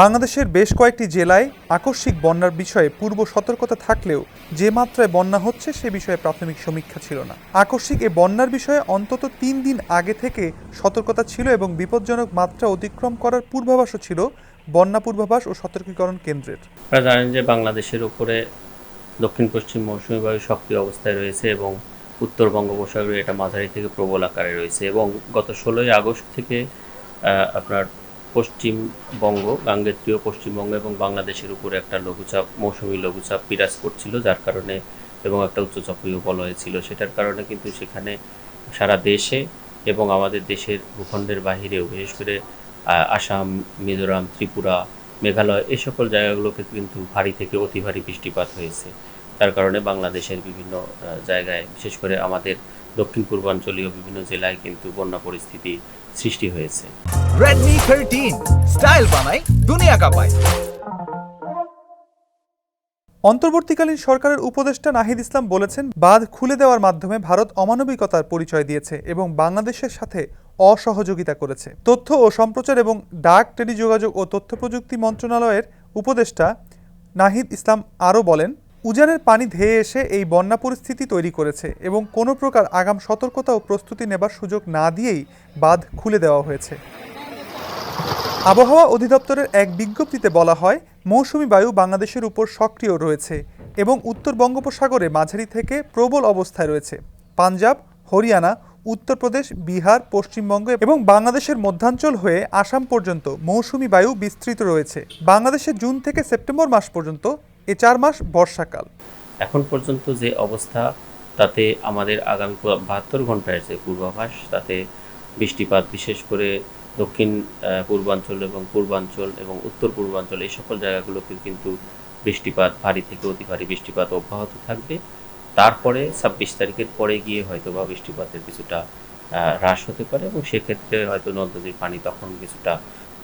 বাংলাদেশের বেশ কয়েকটি জেলায় আকস্মিক বন্যার বিষয়ে পূর্ব সতর্কতা থাকলেও যে মাত্রায় বন্যা হচ্ছে সে বিষয়ে প্রাথমিক সমীক্ষা ছিল না। আকস্মিক এ বন্যার বিষয়ে অন্তত তিন দিন আগে থেকে সতর্কতা ছিল এবং বিপজ্জনক মাত্রা অতিক্রম করার পূর্বাভাসও ছিল বন্যা পূর্বাভাস ও সতর্কীকরণ কেন্দ্রের। আপনারা জানেন যে বাংলাদেশের উপরে দক্ষিণ, পশ্চিম, মৌসুমী বায়ু সক্রিয় অবস্থায় রয়েছে এবং উত্তর বঙ্গোপসাগরে এটা মাঝারি থেকে প্রবল আকারে রয়েছে এবং গত ষোলোই আগস্ট থেকে আপনার পশ্চিমবঙ্গ গাঙ্গেত্রীয় পশ্চিমবঙ্গ এবং বাংলাদেশের উপরে একটা লঘুচাপ, মৌসুমী লঘুচাপ বিরাজ করছিল, যার কারণে এবং একটা উচ্চচাপীয় বলয় ছিল। সেটার কারণে কিন্তু সেখানে সারা দেশে এবং আমাদের দেশের ভূখণ্ডের বাহিরেও, বিশেষ করে আসাম, মিজোরাম, ত্রিপুরা, মেঘালয় এই সকল জায়গাগুলোতে কিন্তু ভারী থেকে অতি ভারী বৃষ্টিপাত হয়েছে। তার কারণে বাংলাদেশের বিভিন্ন জায়গায়, বিশেষ করে আমাদের দক্ষিণ পূর্বাঞ্চলীয় বিভিন্ন জেলায় কিন্তু বন্যা পরিস্থিতি সৃষ্টি হয়েছে। Redmi 13 স্টাইল বানাই, দুনিয়া কাঁপায়। অন্তর্বর্তীকালীন সরকারের উপদেষ্টা নাহিদ ইসলাম বলেছেন, বাঁধ খুলে দেওয়ার মাধ্যমে ভারত অমানবিকতার পরিচয় দিয়েছে এবং বাংলাদেশের সাথে অসহযোগিতা করেছে। তথ্য ও সম্প্রচার এবং ডাক টেলিযোগাযোগ ও তথ্য প্রযুক্তি মন্ত্রণালয়ের উপদেষ্টা নাহিদ ইসলাম আরও বলেন, উজানের পানি ধেয়ে এসে এই বন্যা পরিস্থিতি তৈরি করেছে এবং কোনো প্রকার আগাম সতর্কতা ও প্রস্তুতি নেবার সুযোগ না দিয়েই বাঁধ খুলে দেওয়া হয়েছে। আবহাওয়া অধিদপ্তরের এক বিজ্ঞপ্তিতে বলা হয়, মৌসুমি বায়ু বাংলাদেশের উপর সক্রিয় রয়েছে এবং উত্তর বঙ্গোপসাগরে মাঝারি থেকে প্রবল অবস্থায় রয়েছে। পাঞ্জাব, হরিয়ানা উত্তরপ্রদেশ বিহার, পশ্চিমবঙ্গ এবং বাংলাদেশের মধ্যাঞ্চল হয়ে আসাম পর্যন্ত মৌসুমি বায়ু বিস্তৃত রয়েছে। বাংলাদেশে জুন থেকে সেপ্টেম্বর মাস পর্যন্ত এ চার মাস বর্ষাকাল। এখন পর্যন্ত যে অবস্থা, তাতে আমাদের আগামী বাহাত্তর ঘণ্টার যে পূর্বাভাস, তাতে বৃষ্টিপাত বিশেষ করে দক্ষিণ পূর্বাঞ্চল এবং পূর্বাঞ্চল এবং উত্তর পূর্বাঞ্চল এই সকল জায়গাগুলোতে কিন্তু বৃষ্টিপাত, ভারী থেকে অতি ভারী বৃষ্টিপাত অব্যাহত থাকবে। তারপরে ছাব্বিশ তারিখের পরে গিয়ে হয়তো বা বৃষ্টিপাতের কিছুটা হ্রাস হতে পারে এবং সেক্ষেত্রে হয়তো নদ নদীর পানি তখন কিছুটা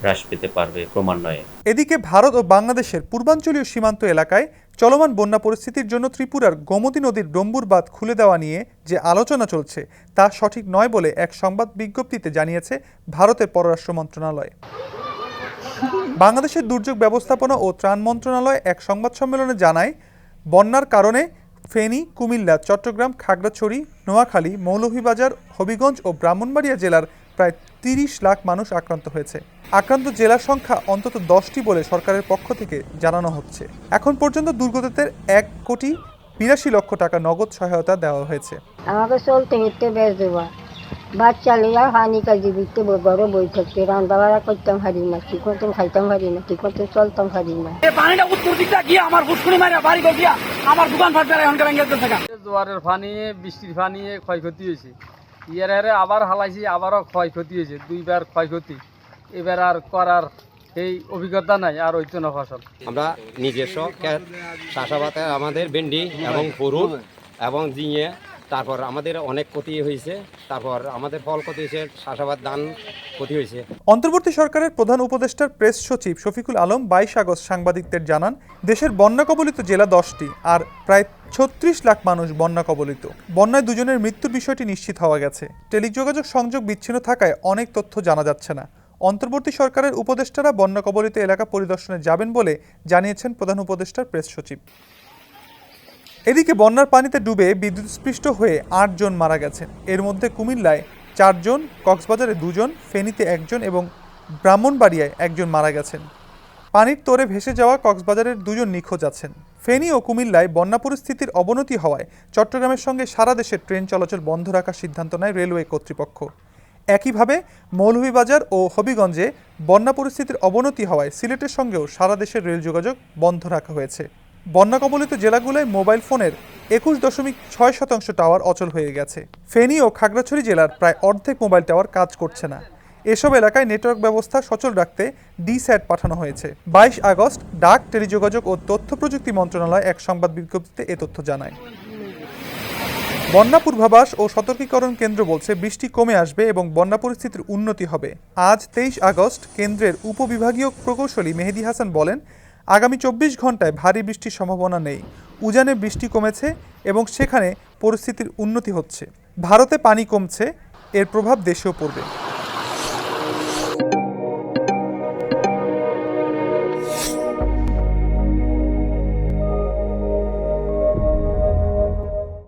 হ্রাস পেতে পারবে ক্রমান্বয়ে। এদিকে ভারত ও বাংলাদেশের পূর্বাঞ্চলীয় সীমান্ত এলাকায় চলমান বন্যা পরিস্থিতির জন্য ত্রিপুরার গোমতী নদীর ডম্বুর বাঁধ খুলে দেওয়া নিয়ে যে আলোচনা চলছে, তা সঠিক নয় বলে এক সংবাদ বিজ্ঞপ্তিতে জানিয়েছে ভারতের পররাষ্ট্র মন্ত্রণালয়। বাংলাদেশের দুর্যোগ ব্যবস্থাপনা ও ত্রাণ মন্ত্রণালয় এক সংবাদ সম্মেলনে জানায়, বন্যার কারণে ফেনী, কুমিল্লা, চট্টগ্রাম, খাগড়াছড়ি, নোয়াখালী, মৌলভীবাজার, হবিগঞ্জ ও ব্রাহ্মণবাড়িয়া জেলার প্রায় তিরিশ লাখ মানুষ আক্রান্ত হয়েছে। আক্রান্ত জেলার সংখ্যা অন্তত দশটি বলে সরকারের পক্ষ থেকে জানানো হচ্ছে। এখন পর্যন্ত দুর্গতদের এক কোটি বিরাশি লক্ষ টাকা নগদ সহায়তা দেওয়া হয়েছে। আমাকে চলতে ফিরতে বেশ দেওয়া। বাচ্চা লিয়া পানি কাজি দিতে ঘরে বই থাকতে রান্না বাড়া করতাম হারি না ঠিক মতন খাইতাম হারি না ঠিক মতন চলতাম হারি না। পানিটা উত্তর দিকটা গিয়ে আমার ফুসকুনি মারা বাড়ি গিয়া আমার দোকান ফাটবে এখনকার জোয়ারের পানি বৃষ্টির পানি ক্ষয়ক্ষতি হয়েছে। ইয়ার হারে আবার হালাইছি, আবারও ক্ষয়ক্ষতি হয়েছে, দুইবার ক্ষয়ক্ষতি। এবার আর করার এই অভিজ্ঞতা নাই, আর ওই জন্য ফসল। আমরা নিজস্ব চাষাবাদে আমাদের ভেন্ডি এবং ফুরুট এবং জিঙে তারপর আমাদের অনেক ক্ষতি হয়েছে। তারপর আমাদের ফল ক্ষতি হয়েছে, চাষাবাদ, ধান ক্ষতি হয়েছে। অন্তর্বর্তী সরকারের প্রধান উপদেষ্টার প্রেস সচিব শফিকুল আলম বাইশ আগস্ট সাংবাদিকদের জানান, দেশের বন্যা কবলিত জেলা দশটি আর প্রায় ছত্রিশ লাখ মানুষ বন্যা কবলিত। বন্যায় দুজনের মৃত্যুর বিষয়টি নিশ্চিত হওয়া গেছে। টেলিযোগাযোগ সংযোগ বিচ্ছিন্ন থাকায় অনেক তথ্য জানা যাচ্ছে না। অন্তর্বর্তী সরকারের উপদেষ্টারা বন্যা কবলিত এলাকা পরিদর্শনে যাবেন বলে জানিয়েছেন প্রধান উপদেষ্টার প্রেস সচিব। এদিকে বন্যার পানিতে ডুবে বিদ্যুৎস্পৃষ্ট হয়ে আটজন মারা গেছেন। এর মধ্যে কুমিল্লায় চারজন কক্সবাজারে দুজন, ফেনীতে একজন এবং ব্রাহ্মণবাড়িয়ায় একজন মারা গেছেন। পানির তোরে ভেসে যাওয়া কক্সবাজারের দুজন নিখোঁজ আছেন। ফেনী ও কুমিল্লায় বন্যা পরিস্থিতির অবনতি হওয়ায় চট্টগ্রামের সঙ্গে সারা দেশে ট্রেন চলাচল বন্ধ রাখার সিদ্ধান্ত নেয় রেলওয়ে কর্তৃপক্ষ। একইভাবে মৌলভীবাজার ও হবিগঞ্জে বন্যা পরিস্থিতির অবনতি হওয়ায় সিলেটের সঙ্গেও সারা দেশের রেল যোগাযোগ বন্ধ রাখা হয়েছে। বন্যা কবলিত জেলাগুলোয় মোবাইল ফোনের একুশ দশমিক ছয় শতাংশ টাওয়ার অচল হয়ে গেছে। ফেনী ও খাগড়াছড়ি জেলার প্রায় অর্ধেক মোবাইল টাওয়ার কাজ করছে না। এসব এলাকায় নেটওয়ার্ক ব্যবস্থা সচল রাখতে ডি স্যাট পাঠানো হয়েছে। বাইশ আগস্ট ডাক, টেলিযোগাযোগ ও তথ্য প্রযুক্তি মন্ত্রণালয় এক সংবাদ বিজ্ঞপ্তিতে এ তথ্য জানায়। বন্যা পূর্বাভাস ও সতর্কীকরণ কেন্দ্র বলছে বৃষ্টি কমে আসবে এবং বন্যা পরিস্থিতির উন্নতি হবে। আজ তেইশ আগস্ট কেন্দ্রের উপবিভাগীয় প্রকৌশলী মেহেদি হাসান বলেন আগামী চব্বিশ ঘন্টায় ভারী বৃষ্টির সম্ভাবনা নেই। উজানে বৃষ্টি কমেছে এবং সেখানে পরিস্থিতির উন্নতি হচ্ছে। ভারতে পানি কমছে, এর প্রভাব দেশেও পড়বে।